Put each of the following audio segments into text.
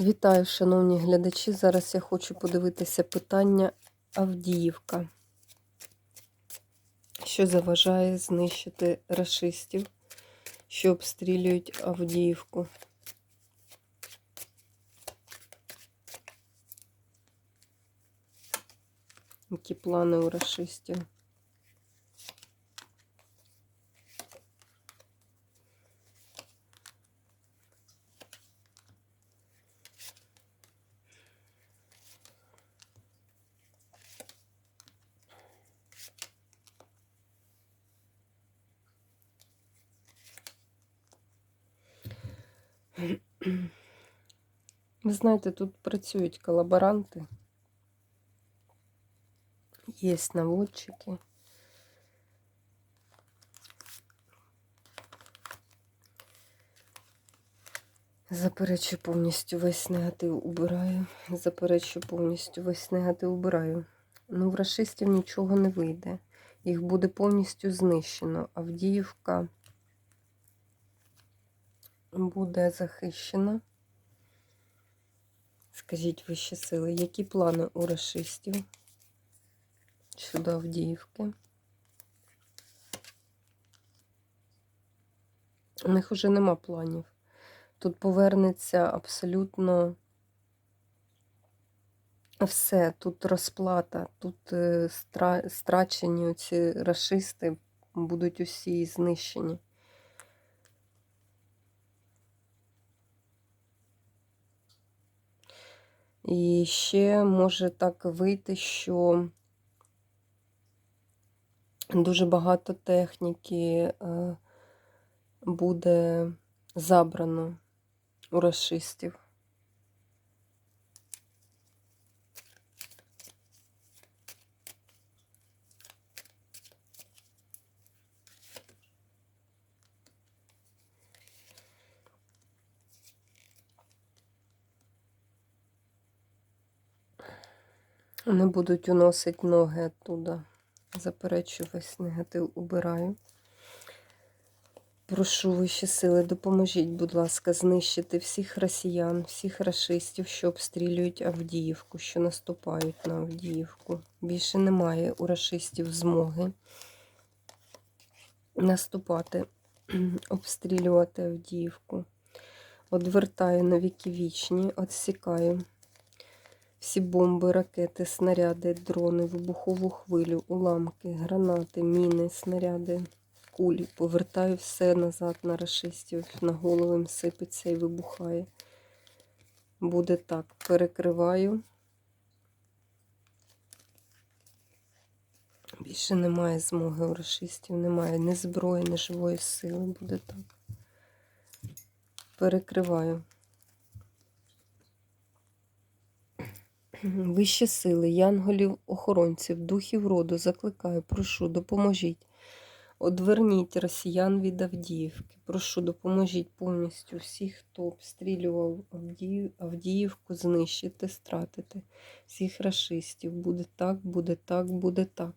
Вітаю, шановні глядачі. Зараз я хочу подивитися питання Авдіївка. Що заважає знищити рашистів, що обстрілюють Авдіївку? Які плани у рашистів? Ви знаєте, тут працюють колаборанти, є наводчики. Заперечу повністю весь негатив убираю. Заперечу повністю весь негатив убираю. Ну, в рашистів нічого не вийде. Їх буде повністю знищено. Авдіївка буде захищена. Скажіть вищі сили, які плани у рашистів щодо Авдіївки? У них вже нема планів. Тут повернеться абсолютно все. Тут розплата, тут е, страчені ці рашисти будуть усі знищені. І ще може так вийти, що дуже багато техніки е, буде забрано у расистів. Вони будуть уносити ноги оттуда. Заперечу весь негатив убираю. Прошу вищі сили, допоможіть, будь ласка, знищити всіх росіян, всіх расистів, що обстрілюють Авдіївку, що наступають на Авдіївку. Більше немає у расистів змоги наступати, обстрілювати Авдіївку. Одвертаю на віки вічні, відсікаю всі бомби, ракети, снаряди, дрони, вибухову хвилю, уламки, гранати, міни, снаряди, кулі. Повертаю все назад на рашистів, на голову їм сипеться і вибухає. Буде так. Перекриваю. Більше немає змоги у рашистів, немає ні зброї, ні живої сили. Буде так. Перекриваю. Вищі сили, янголів, охоронців, духів роду закликаю, прошу, допоможіть. Одверніть росіян від Авдіївки. Прошу, допоможіть повністю всіх, хто обстрілював Авдіїв, Авдіївку, знищити, стратити. Всіх расистів. Буде так, буде так, буде так.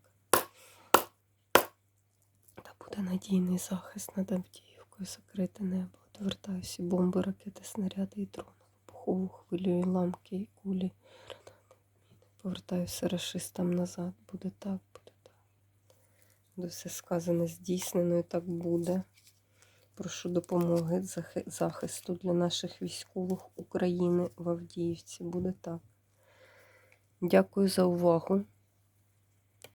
Та буде надійний захист над Авдіївкою, закрите небо. Одвертаю всі бомби, ракети, снаряди і дрони. Вибухову хвилю, і ламки, і кулі. Повертаюся расистам назад. Буде так, буде так. Буде все сказане, здійснено і так буде. Прошу допомоги, захисту для наших військових України в Авдіївці. Буде так. Дякую за увагу.